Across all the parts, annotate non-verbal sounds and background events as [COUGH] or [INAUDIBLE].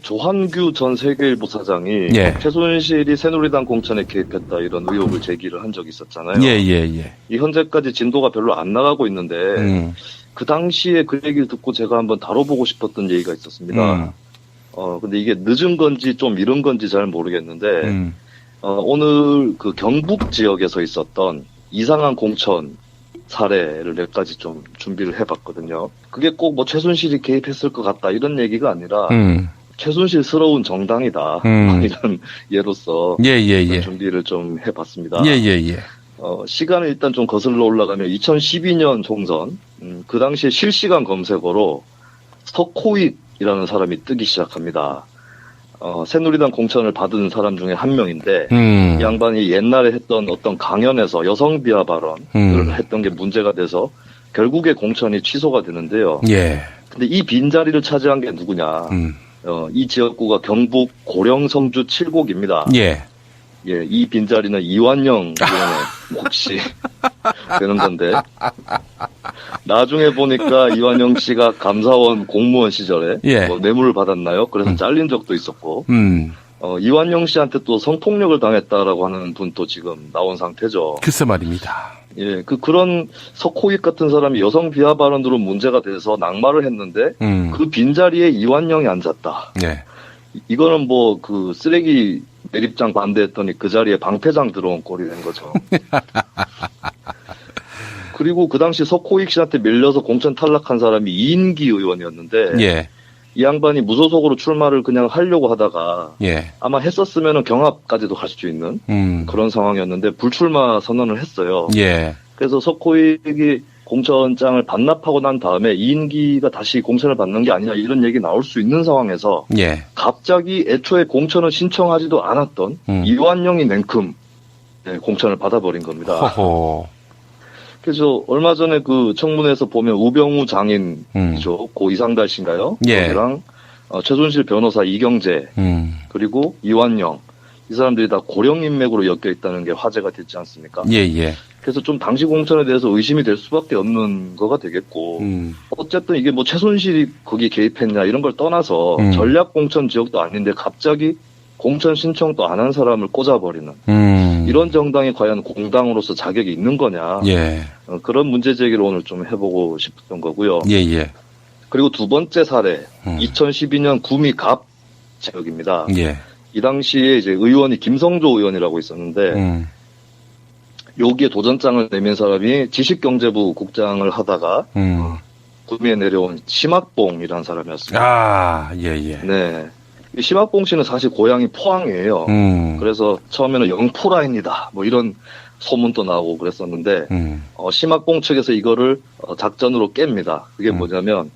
조한규 전 세계일보 사장이 예. 최순실이 새누리당 공천에 개입했다 이런 의혹을 제기를 한 적이 있었잖아요. 예, 예, 예. 이 현재까지 진도가 별로 안 나가고 있는데 음, 그 당시에 그 얘기를 듣고 제가 한번 다뤄보고 싶었던 얘기가 있었습니다. 음, 어 근데 이게 늦은 건지 좀 이른 건지 잘 모르겠는데 음. 어, 오늘 그 경북 지역에서 있었던 이상한 공천 사례를 몇 가지 좀 준비를 해봤거든요. 그게 꼭 뭐 최순실이 개입했을 것 같다 이런 얘기가 아니라 음. 최순실스러운 정당이다 음. [LAUGHS] 이런 예로서 예, 예, 예. 준비를 좀 해봤습니다. 예, 예, 예. 어, 시간을 일단 좀 거슬러 올라가면 2012년 총선 음, 그 당시에 실시간 검색어로 석호익이라는 사람이 뜨기 시작합니다. 어, 새누리당 공천을 받은 사람 중에 한 명인데 음. 이 양반이 옛날에 했던 어떤 강연에서 여성 비하 발언을 음. 했던 게 문제가 돼서 결국에 공천이 취소가 되는데요. 예. 근데 이 빈자리를 차지한 게 누구냐? 음. 어, 이 지역구가 경북 고령 성주 칠곡입니다. 예. 예, 이 빈자리는 이완영 의원의 몫이 되는 건데 나중에 보니까 이완영 씨가 감사원 공무원 시절에 예. 뭐 뇌물을 받았나요? 그래서 음. 잘린 적도 있었고 음. 어, 이완영 씨한테 또 성폭력을 당했다라고 하는 분도 지금 나온 상태죠. 글쎄 말입니다. 예, 그 그런 석호익 같은 사람이 여성 비하 발언으로 문제가 돼서 낙마를 했는데 음. 그 빈자리에 이완영이 앉았다. 예. 이거는 뭐 그 쓰레기 매립장 반대했더니 그 자리에 방패장 들어온 꼴이 된 거죠. [LAUGHS] 그리고 그 당시 석호익 씨한테 밀려서 공천 탈락한 사람이 이인기 의원이었는데 예. 이 양반이 무소속으로 출마를 그냥 하려고 하다가 예. 아마 했었으면 경합까지도 갈 수 있는 음. 그런 상황이었는데 불출마 선언을 했어요. 예. 그래서 석호익이 공천장을 반납하고 난 다음에 이인기가 다시 공천을 받는 게 아니냐 이런 얘기 나올 수 있는 상황에서 예. 갑자기 애초에 공천을 신청하지도 않았던 음. 이완영이 냉큼 네, 공천을 받아버린 겁니다. 허허. 그래서 얼마 전에 그 청문회에서 보면 우병우 장인이죠. 음. 고 이상달 씨인가요? 예. 거기랑 어, 최순실 변호사 이경재 음. 그리고 이완영 이 사람들이 다 고령 인맥으로 엮여 있다는 게 화제가 됐지 않습니까? 예, 예. 그래서 좀 당시 공천에 대해서 의심이 될 수밖에 없는 거가 되겠고 음. 어쨌든 이게 뭐 최순실이 거기 개입했냐 이런 걸 떠나서 음. 전략 공천 지역도 아닌데 갑자기 공천 신청도 안 한 사람을 꽂아버리는 음. 이런 정당이 과연 공당으로서 자격이 있는 거냐 예. 어, 그런 문제 제기를 오늘 좀 해보고 싶었던 거고요. 예, 예. 그리고 두 번째 사례 음. 2012년 구미 갑 지역입니다. 예. 이 당시에 이제 의원이 김성조 의원이라고 있었는데 음. 여기에 도전장을 내민 사람이 지식경제부 국장을 하다가 음. 구미에 내려온 심학봉이라는 사람이었습니다. 아, 예, 예. 네. 이 심학봉 씨는 사실 고향이 포항이에요. 음. 그래서 처음에는 영포라인이다. 뭐 이런 소문도 나오고 그랬었는데 음. 어, 심학봉 측에서 이거를 어, 작전으로 깹니다. 그게 음. 뭐냐면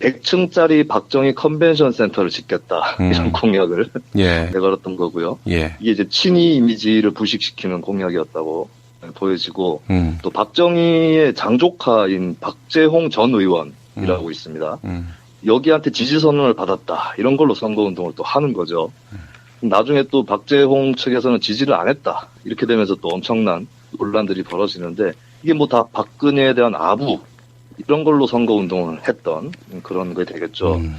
100층짜리 박정희 컨벤션 센터를 짓겠다. [LAUGHS] 음. 이런 공약을 예. [LAUGHS] 내걸었던 거고요. 예. 이게 이제 친이 이미지를 부식시키는 공약이었다고 보여지고 음. 또 박정희의 장조카인 박재홍 전 의원이라고 있습니다. 음. 여기한테 지지 선언을 받았다. 이런 걸로 선거운동을 또 하는 거죠. 나중에 또 박재홍 측에서는 지지를 안 했다. 이렇게 되면서 또 엄청난 논란들이 벌어지는데 이게 뭐 다 박근혜에 대한 아부 이런 걸로 선거운동을 했던 그런 게 되겠죠. 음.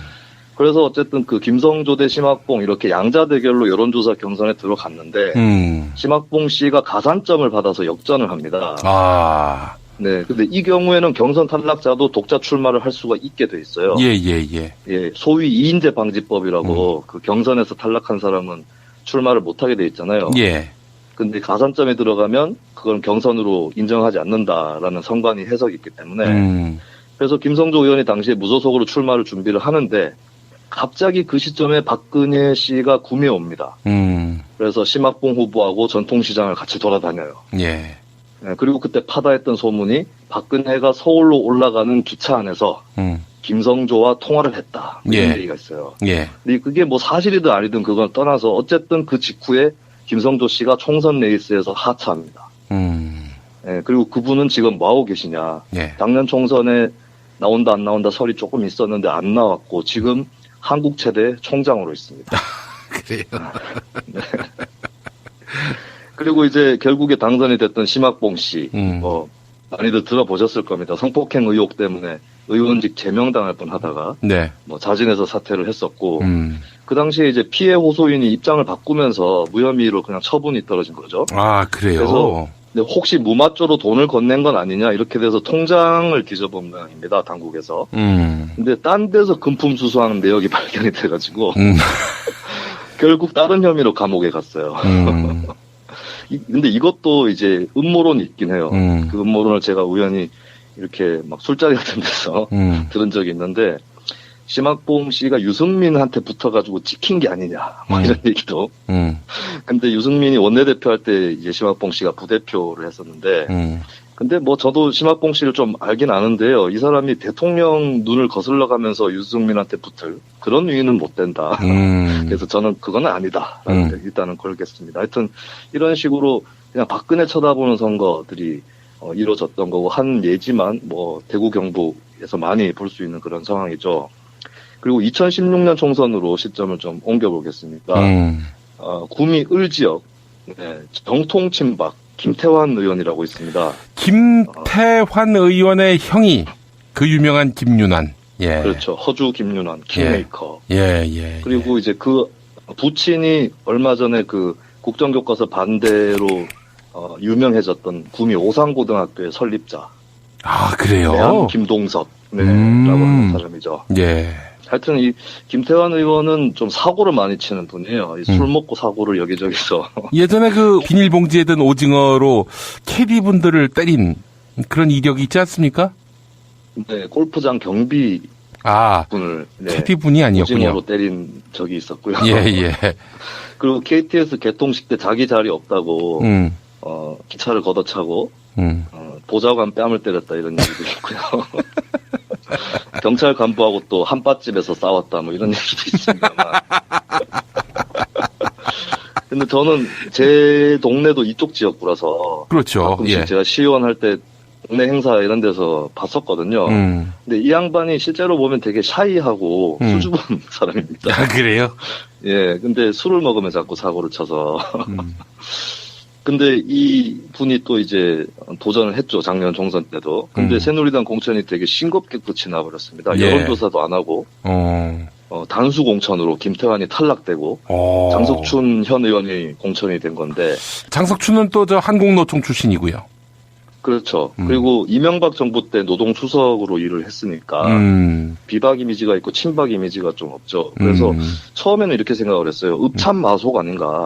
그래서 어쨌든 그 김성조 대 심학봉 이렇게 양자 대결로 여론조사 경선에 들어갔는데 음. 심학봉 씨가 가산점을 받아서 역전을 합니다. 아. 네, 근데 이 경우에는 경선 탈락자도 독자 출마를 할 수가 있게 돼 있어요. 예, 예, 예. 예, 소위 이인제 방지법이라고 그 경선에서 탈락한 사람은 출마를 못하게 돼 있잖아요. 예. 근데 가산점에 들어가면 그건 경선으로 인정하지 않는다라는 선관위 해석이 있기 때문에 음. 그래서 김성조 의원이 당시에 무소속으로 출마를 준비를 하는데 갑자기 그 시점에 박근혜 씨가 구미에 옵니다. 음. 그래서 심학봉 후보하고 전통시장을 같이 돌아다녀요. 예. 예, 그리고 그때 파다했던 소문이 박근혜가 서울로 올라가는 기차 안에서 음. 김성조와 통화를 했다. 이런 예. 얘기가 있어요. 예. 근데 그게 뭐 사실이든 아니든 그건 떠나서 어쨌든 그 직후에 김성조 씨가 총선 레이스에서 하차합니다. 음. 예, 그리고 그분은 지금 뭐하고 계시냐. 예. 작년 총선에 나온다 안 나온다 설이 조금 있었는데 안 나왔고 지금 한국 최대 총장으로 있습니다. [LAUGHS] 그래요. 그리고 이제 결국에 당선이 됐던 심학봉 씨, 음. 뭐 많이들 들어보셨을 겁니다. 성폭행 의혹 때문에 의원직 제명당할 뻔하다가 네. 뭐 자진해서 사퇴를 했었고 음. 그 당시에 이제 피해 호소인이 입장을 바꾸면서 무혐의로 그냥 처분이 떨어진 거죠. 아, 그래요? 그래서 혹시 무마조로 돈을 건넨 건 아니냐 이렇게 돼서 통장을 뒤져본 모양입니다 당국에서. 음. 근데 딴 데서 금품 수수하는 내역이 [LAUGHS] 발견이 돼가지고 음. [LAUGHS] 결국 다른 혐의로 감옥에 갔어요. 음. 이- 근데 이것도 이제 음모론이 있긴 해요. 음. 그 음모론을 제가 우연히 이렇게 막 술자리 같은 데서 음. [LAUGHS] 들은 적이 있는데 심학봉 씨가 유승민한테 붙어가지고 찍힌 게 아니냐 뭐 음. 이런 얘기도. 음. 근데 유승민이 원내대표 할 때 이제 심학봉 씨가 부대표를 했었는데 음. 근데 뭐 저도 심학봉 씨를 좀 알긴 아는데요. 이 사람이 대통령 눈을 거슬러 가면서 유승민한테 붙을 그런 위인은 못 된다. 음. [LAUGHS] 그래서 저는 그건 아니다. 음. 데 일단은 걸겠습니다. 하여튼 이런 식으로 그냥 박근혜 쳐다보는 선거들이 어, 이루어졌던 거고 한 예지만 뭐 대구 경북에서 많이 볼 수 있는 그런 상황이죠. 그리고 2016년 총선으로 시점을 좀 옮겨보겠습니다. 음. 어, 구미 을 지역 네, 정통 친박 김태환 의원이라고 있습니다. 김태환 의원의 형이 그 유명한 김윤환. 예. 그렇죠. 허주 김윤환 킹메이커. 예, 예. 그리고 이제 그 부친이 얼마 전에 그 국정교과서 반대로 어, 유명해졌던 구미 오산고등학교의 설립자 아, 그래요? 김동섭 네, 음. 라고 하는 사람이죠. 예. 하여튼 이 김태환 의원은 좀 사고를 많이 치는 분이에요. 이술 음. 먹고 사고를 여기저기서 [LAUGHS] 예전에 그 비닐봉지에 든 오징어로 캐디 분들을 때린 그런 이력이 있지 않습니까? 네, 골프장 경비 아, 분을 네, 캐디 분이 아니었군요. 오징어로 때린 적이 있었고요. 예, 예. [LAUGHS] 그리고 KTX 개통식 때 자기 자리 없다고 음, 어, 기차를 걷어차고 음. 어, 보좌관 뺨을 때렸다 이런 얘기도 있고요. [LAUGHS] 경찰 간부하고 또 한밭집에서 싸웠다 뭐 이런 얘기도 있습니다만. [LAUGHS] 근데 저는 제 동네도 이쪽 지역구라서 그렇죠. 가끔씩 예. 제가 시의원 할 때 동네 행사 이런 데서 봤었거든요. 음. 근데 이 양반이 실제로 보면 되게 샤이하고 음. 수줍은 [LAUGHS] 사람입니다. 아, 그래요? 예, 근데 술을 먹으면 자꾸 사고를 쳐서. 음. [LAUGHS] 근데 이 분이 또 이제 도전을 했죠. 작년 총선 때도. 근데 음. 새누리당 공천이 되게 싱겁게 끝이 나버렸습니다. 예. 여론조사도 안 하고, 어, 어, 단수 공천으로 김태환이 탈락되고, 어. 장석춘 현 의원이 공천이 된 건데, 장석춘은 또 저 한국노총 출신이고요. 그렇죠. 음. 그리고 이명박 정부 때 노동수석으로 일을 했으니까, 음. 비박 이미지가 있고 친박 이미지가 좀 없죠. 그래서 음. 처음에는 이렇게 생각을 했어요. 읍참 마속 아닌가.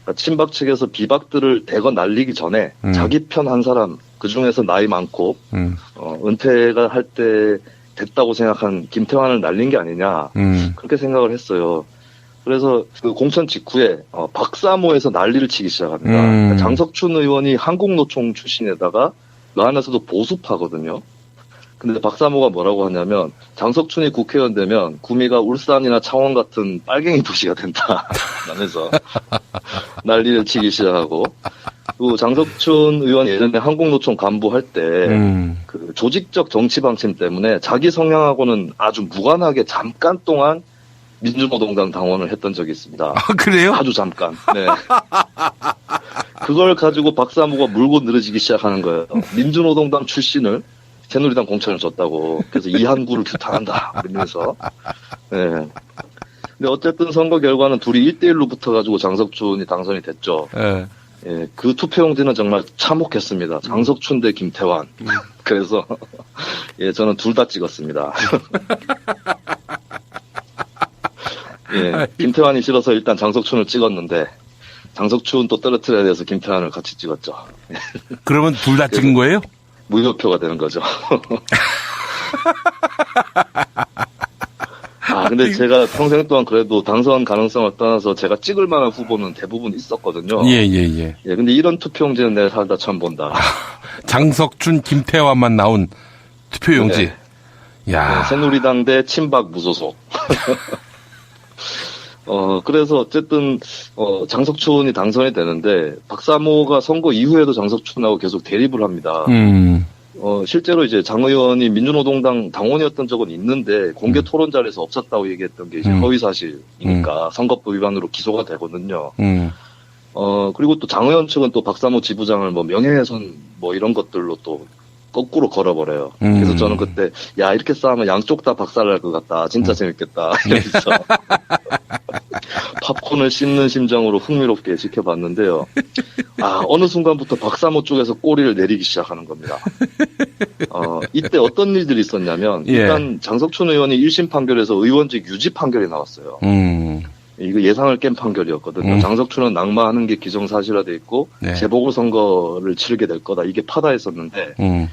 음. 그러니까 친박 측에서 비박들을 대거 날리기 전에 음. 자기 편 한 사람 그 중에서 나이 많고 음. 어, 은퇴가 할 때 됐다고 생각한 김태환을 날린 게 아니냐 음. 그렇게 생각을 했어요. 그래서 그 공천 직후에 어, 박사모에서 난리를 치기 시작합니다. 음. 장석춘 의원이 한국노총 출신에다가 그 안에서도 보수파거든요. 근데 박사모가 뭐라고 하냐면 장석춘이 국회의원 되면 구미가 울산이나 창원 같은 빨갱이 도시가 된다 라면서 [LAUGHS] 난리를 치기 시작하고 또 장석춘 의원 예전에 한국노총 간부 할때 음. 그 조직적 정치 방침 때문에 자기 성향하고는 아주 무관하게 잠깐 동안 민주노동당 당원을 했던 적이 있습니다. 아, 그래요? 아주 잠깐. 네. 그걸 가지고 박사모가 물고 늘어지기 시작하는 거예요. 민주노동당 출신을 새누리당 공천을 줬다고. 그래서 이한구를 규탄한다. 이러면서. 네. 근데 어쨌든 선거 결과는 둘이 1대1로 붙어가지고 장석춘이 당선이 됐죠. 예. 예, 그 투표용지는 정말 참혹했습니다. 장석춘 대 김태환. [LAUGHS] 그래서, 예, 저는 둘 다 찍었습니다. [LAUGHS] 예, 김태환이 싫어서 일단 장석춘을 찍었는데, 장석춘 또 떨어뜨려야 돼서 김태환을 같이 찍었죠. 그러면 둘 다 찍은 거예요? 무효표가 되는 거죠. [LAUGHS] 아, 근데 제가 평생 동안 그래도 당선 가능성을 떠나서 제가 찍을 만한 후보는 대부분 있었거든요. 예, 예, 예. 예, 근데 이런 투표용지는 내가 살다 처음 본다. 장석춘, 김태환만 나온 투표용지. 네. 야. 네, 새누리당 대 친박 무소속. [LAUGHS] 어, 그래서 어쨌든, 어, 장석춘이 당선이 되는데, 박사모가 선거 이후에도 장석춘하고 계속 대립을 합니다. 음. 어, 실제로 이제 장 의원이 민주노동당 당원이었던 적은 있는데, 공개 토론 자리에서 없었다고 얘기했던 게 이제 음. 허위사실이니까 선거법 위반으로 기소가 되거든요. 음. 어, 그리고 또 장 의원 측은 또 박사모 지부장을 뭐 명예훼손 뭐 이런 것들로 또 거꾸로 걸어버려요. 음. 그래서 저는 그때 야 이렇게 싸우면 양쪽 다 박살날 것 같다. 진짜 재밌겠다. [LAUGHS] 이러면서 [LAUGHS] 팝콘을 씹는 심정으로 흥미롭게 지켜봤는데요. 아 어느 순간부터 박사모 쪽에서 꼬리를 내리기 시작하는 겁니다. 어, 이때 어떤 일들이 있었냐면 예. 일단 장석춘 의원이 1심 판결에서 의원직 유지 판결이 나왔어요. 음. 이거 예상을 깬 판결이었거든요. 음. 장석춘은 낙마하는 게 기정사실화돼 있고 네. 재보궐선거를 치르게 될 거다. 이게 파다했었는데 음.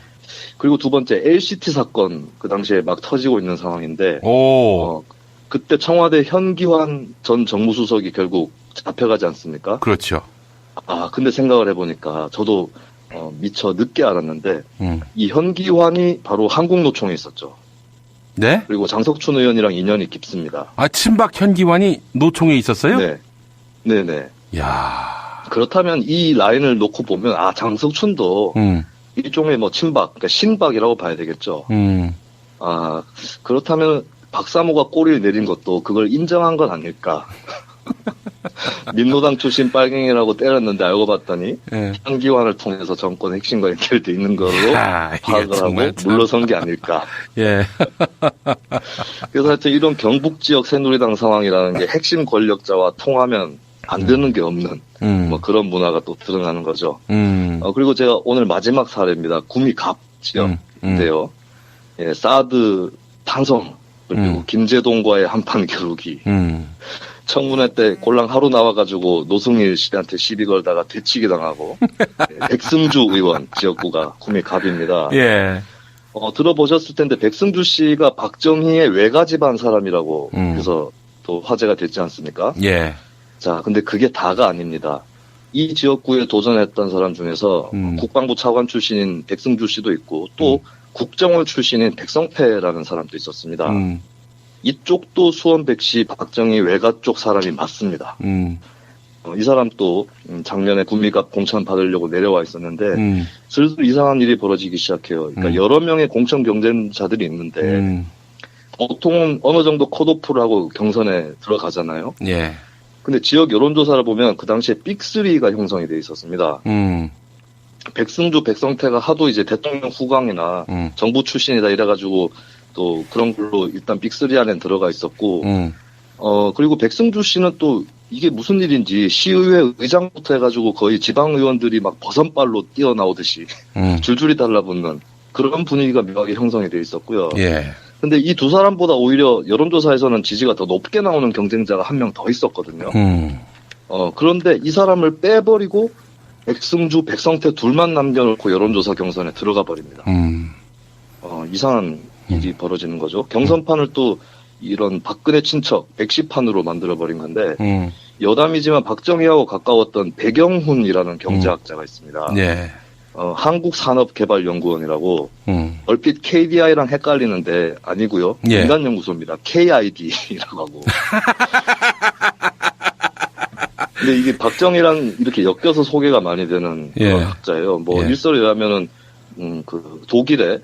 그리고 두 번째 LCT 사건 그 당시에 막 터지고 있는 상황인데 오. 어, 그때 청와대 현기환 전 정무수석이 결국 잡혀가지 않습니까? 그렇죠. 아 근데 생각을 해보니까 저도 어, 미처 늦게 알았는데 음. 이 현기환이 바로 한국노총에 있었죠. 네? 그리고 장석춘 의원이랑 인연이 깊습니다. 아, 친박 현기환이 노총에 있었어요? 네, 네네. 야. 그렇다면 이 라인을 놓고 보면 아 장석춘도 음. 일종의 뭐 친박, 그러니까 신박이라고 봐야 되겠죠. 음. 아 그렇다면 박사모가 꼬리를 내린 것도 그걸 인정한 건 아닐까. [LAUGHS] 민노당 출신 빨갱이라고 때렸는데 알고 봤더니 예. 한기환을 통해서 정권 핵심과 연결돼 있는 야, 이게 파악을 하고 물러선 게 아닐까. [LAUGHS] 예. [LAUGHS] 그래서 하여튼 이런 경북 지역 새누리당 상황이라는 게 핵심 권력자와 통하면 안 되는 게 없는 음. 뭐 그런 문화가 또 드러나는 거죠. 음. 어, 그리고 제가 오늘 마지막 사례입니다. 구미갑 음. 지역인데요. 예, 사드 탄성 그리고 음. 김제동과의 한판 겨루기. 음. 청문회 때 골랑 하루 나와가지고 노승일 씨한테 시비 걸다가 되치기 당하고 예, [LAUGHS] 백승주 의원 지역구가 구미 갑입니다. 예. 어, 들어보셨을 텐데 백승주 씨가 박정희의 외가 집안 사람이라고 음. 그래서 또 화제가 됐지 않습니까? 예. 자, 근데 그게 다가 아닙니다. 이 지역구에 도전했던 사람 중에서 음. 국방부 차관 출신인 백승주 씨도 있고 또 국정원 출신인 백성태라는 사람도 있었습니다. 음. 이쪽도 수원 백시 박정희 외가 쪽 사람이 맞습니다. 음. 어, 이 사람도 음, 작년에 구미갑 공천 받으려고 내려와 있었는데 음. 슬슬 이상한 일이 벌어지기 시작해요. 그러니까 음. 여러 명의 공천 경쟁자들이 있는데 음. 보통은 어느 정도 컷오프를 하고 경선에 들어가잖아요. 예. 근데 지역 여론조사를 보면 그 당시에 빅3가 형성이 돼 있었습니다. 음. 백승주, 백성태가 하도 이제 대통령 후광이나 음. 정부 출신이다 이래가지고 또 그런 걸로 일단 빅3 안에 들어가 있었고, 음. 어, 그리고 백승주 씨는 또 이게 무슨 일인지 시의회 의장부터 해가지고 거의 지방 의원들이 막 버선발로 뛰어나오듯이 음. [LAUGHS] 줄줄이 달라붙는 그런 분위기가 묘하게 형성이 돼 있었고요. 예. 근데 이 두 사람보다 오히려 여론조사에서는 지지가 더 높게 나오는 경쟁자가 한 명 더 있었거든요. 음. 어, 그런데 이 사람을 빼버리고 백승주, 백성태 둘만 남겨놓고 여론조사 경선에 들어가 버립니다. 음. 어, 이상한 일이 벌어지는 거죠. 경선판을 또 이런 박근혜 친척 백시판으로 만들어버린 건데 음. 여담이지만 박정희하고 가까웠던 백영훈이라는 경제학자가 있습니다. 예. 어, 한국산업개발연구원이라고 음. 얼핏 KDI랑 헷갈리는데 아니고요. 예. 인간연구소입니다. KID라고 하고. [LAUGHS] 근데 이게 박정희랑 이렇게 엮여서 소개가 많이 되는 예. 그런 학자예요. 뭐 예. 일설에 의하면은 음, 그 독일에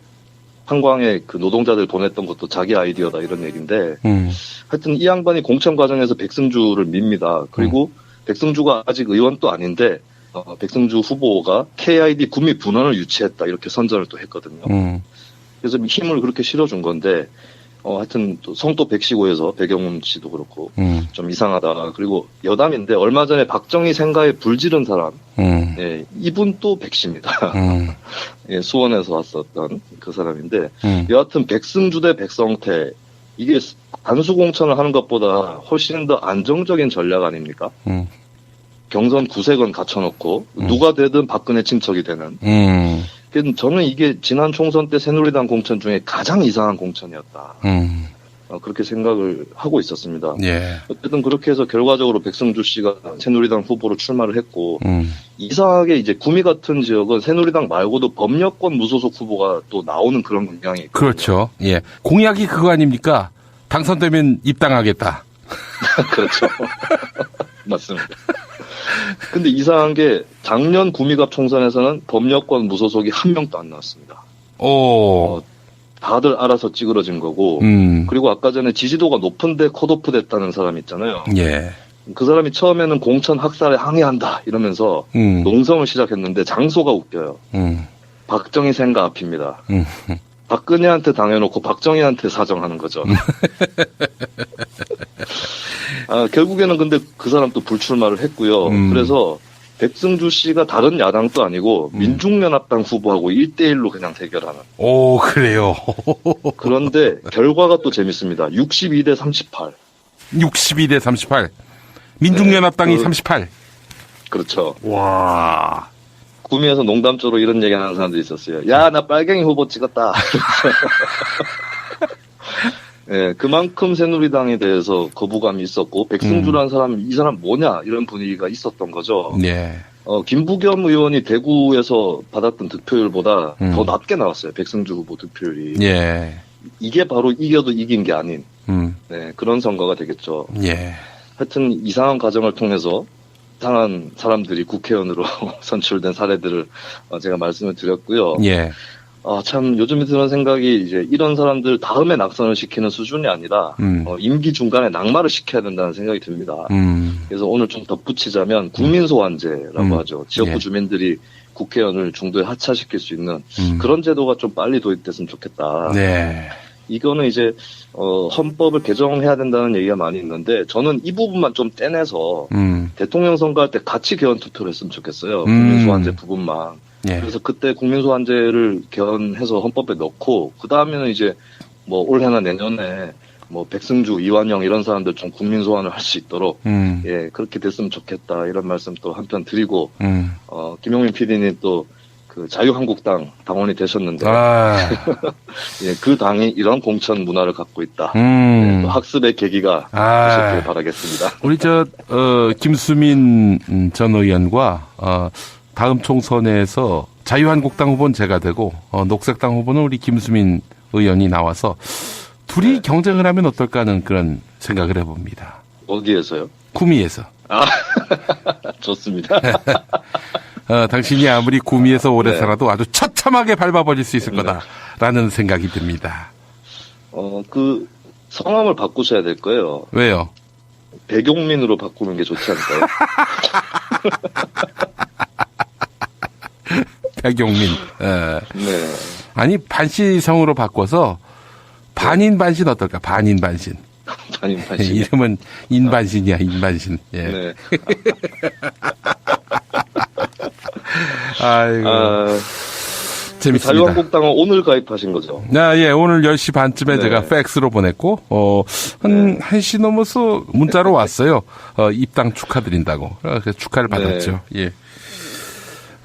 한광에 그 노동자들 보냈던 것도 자기 아이디어다 이런 얘기인데 음. 하여튼 이 양반이 공천 과정에서 백승주를 밉니다. 그리고 음. 백승주가 아직 의원도 아닌데 어, 백승주 후보가 KID 구미 분원을 유치했다 이렇게 선전을 또 했거든요. 음. 그래서 힘을 그렇게 실어준 건데 어, 하여튼 또 성도 백시고에서 백영훈 씨도 그렇고 음. 좀 이상하다. 그리고 여담인데 얼마 전에 박정희 생가에 불 지른 사람, 음. 예, 이분 또 백시입니다. 음. [LAUGHS] 예, 수원에서 왔었던 그 사람인데 음. 여하튼 백승주 대 백성태 이게 단수 공천을 하는 것보다 훨씬 더 안정적인 전략 아닙니까? 음. 경선 구색은 갖춰놓고 음. 누가 되든 박근혜 친척이 되는. 저는 이게 지난 총선 때 새누리당 공천 중에 가장 이상한 공천이었다. 음. 어, 그렇게 생각을 하고 있었습니다. 예. 어쨌든 그렇게 해서 결과적으로 백승주 씨가 새누리당 후보로 출마를 했고 음. 이상하게 이제 구미 같은 지역은 새누리당 말고도 법여권 무소속 후보가 또 나오는 그런 경향이 있거든요. 그렇죠. 예. 공약이 그거 아닙니까? 당선되면 입당하겠다. [LAUGHS] 그렇죠. [LAUGHS] 맞습니다. 근데 이상한 게 작년 구미갑 총선에서는 법여권 무소속이 한 명도 안 나왔습니다. 오. 다들 알아서 찌그러진 거고 음. 그리고 아까 전에 지지도가 높은데 컷오프 됐다는 사람 있잖아요. 예. 그 사람이 처음에는 공천 학살에 항의한다 이러면서 음. 농성을 시작했는데 장소가 웃겨요. 음. 박정희 생가 앞입니다. 음. 박근혜한테 당해놓고 박정희한테 사정하는 거죠. [LAUGHS] 아, 결국에는 근데 그 사람 또 불출마를 했고요. 음. 그래서 백승주 씨가 다른 야당도 아니고 음. 민중연합당 후보하고 1대1로 그냥 대결하는. 오, 그래요. [LAUGHS] 그런데 결과가 또 재밌습니다. 62대 38. 62대 38. 민중연합당이 네, 그- 38. 그렇죠. 와. 구미에서 농담조로 이런 얘기 하는 사람들이 있었어요. 야, 나 빨갱이 후보 찍었다. [LAUGHS] 예, 그만큼 새누리당에 대해서 거부감이 있었고, 백승주라는 사람, 이 사람 뭐냐, 이런 분위기가 있었던 거죠. 예. 어, 김부겸 의원이 대구에서 받았던 득표율보다 음. 더 낮게 나왔어요. 백승주 후보 득표율이. 예. 이게 바로 이겨도 이긴 게 아닌, 음. 네, 그런 선거가 되겠죠. 예. 하여튼 이상한 과정을 통해서 이상한 사람들이 국회의원으로 [LAUGHS] 선출된 사례들을 어, 제가 말씀을 드렸고요. 예. 아, 참 요즘에 드는 생각이 이제 이런 사람들 다음에 낙선을 시키는 수준이 아니라 음. 어, 임기 중간에 낙마를 시켜야 된다는 생각이 듭니다. 음. 그래서 오늘 좀 덧붙이자면 국민소환제라고 음. 하죠. 지역구 예. 주민들이 국회의원을 중도에 하차시킬 수 있는 음. 그런 제도가 좀 빨리 도입됐으면 좋겠다. 네. 이거는 이제 어, 헌법을 개정해야 된다는 얘기가 많이 있는데 저는 이 부분만 좀 떼내서 음. 대통령 선거할 때 같이 개헌 투표를 했으면 좋겠어요. 음. 국민소환제 부분만. 예. 그래서 그때 국민소환제를 개헌해서 헌법에 넣고 그 다음에는 이제 뭐 올해나 내년에 뭐 백승주, 이완영 이런 사람들 좀 국민 소환을 할 수 있도록 음. 예 그렇게 됐으면 좋겠다 이런 말씀 또 한편 드리고 음. 어 김용민 PD님 또 그 자유한국당 당원이 되셨는데 아. [LAUGHS] 예, 그 당이 이런 공천 문화를 갖고 있다. 예, 음. 또 학습의 계기가 아. 되셨길 바라겠습니다. 우리 저, 어, 김수민 음, 전 의원과, 어, 다음 총선에서 자유한국당 후보는 제가 되고, 어, 녹색당 후보는 우리 김수민 의원이 나와서 둘이 네. 경쟁을 하면 어떨까 하는 그런 생각을 해봅니다. 어디에서요? 구미에서. [LAUGHS] 좋습니다. [LAUGHS] 어, 당신이 아무리 구미에서 오래 네. 살아도 아주 처참하게 밟아버릴 수 있을 거다라는 생각이 듭니다. 어 그 성함을 바꾸셔야 될 거예요. 왜요? 백용민으로 바꾸는 게 좋지 않을까요? [LAUGHS] 백용민. 어, 네. 아니, 반시성으로 바꿔서 반인 반신 어떨까? 반인 반신. 단임 판시. [LAUGHS] 이름은 인반신이야, 인반신. 예. 네. [LAUGHS] 아이고, 아, 재밌습니다. 자유한국당은 오늘 가입하신 거죠? 아, 예, 오늘 10시 반쯤에 네. 제가 팩스로 보냈고, 어, 한, 한시 넘어서 문자로 왔어요. 어, 입당 축하드린다고. 어, 축하를 네. 받았죠. 예.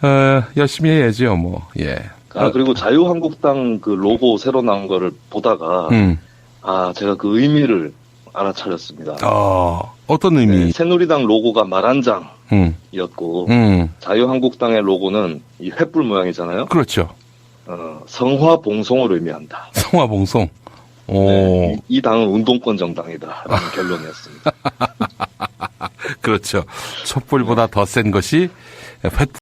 어, 열심히 해야죠, 뭐, 예. 아, 그리고 자유한국당 그 로고 새로 나온 거를 보다가, 음, 아, 제가 그 의미를 알아차렸습니다. 어, 어떤 의미? 네, 새누리당 로고가 말한장이었고, 음, 음, 자유한국당의 로고는 이 횃불 모양이잖아요. 그렇죠. 어, 성화봉송을 의미한다. [LAUGHS] 성화봉송. 오, 네, 이, 이 당은 운동권 정당이다라는 [LAUGHS] 결론이었습니다. 그렇죠. 촛불보다 더 센 것이 횃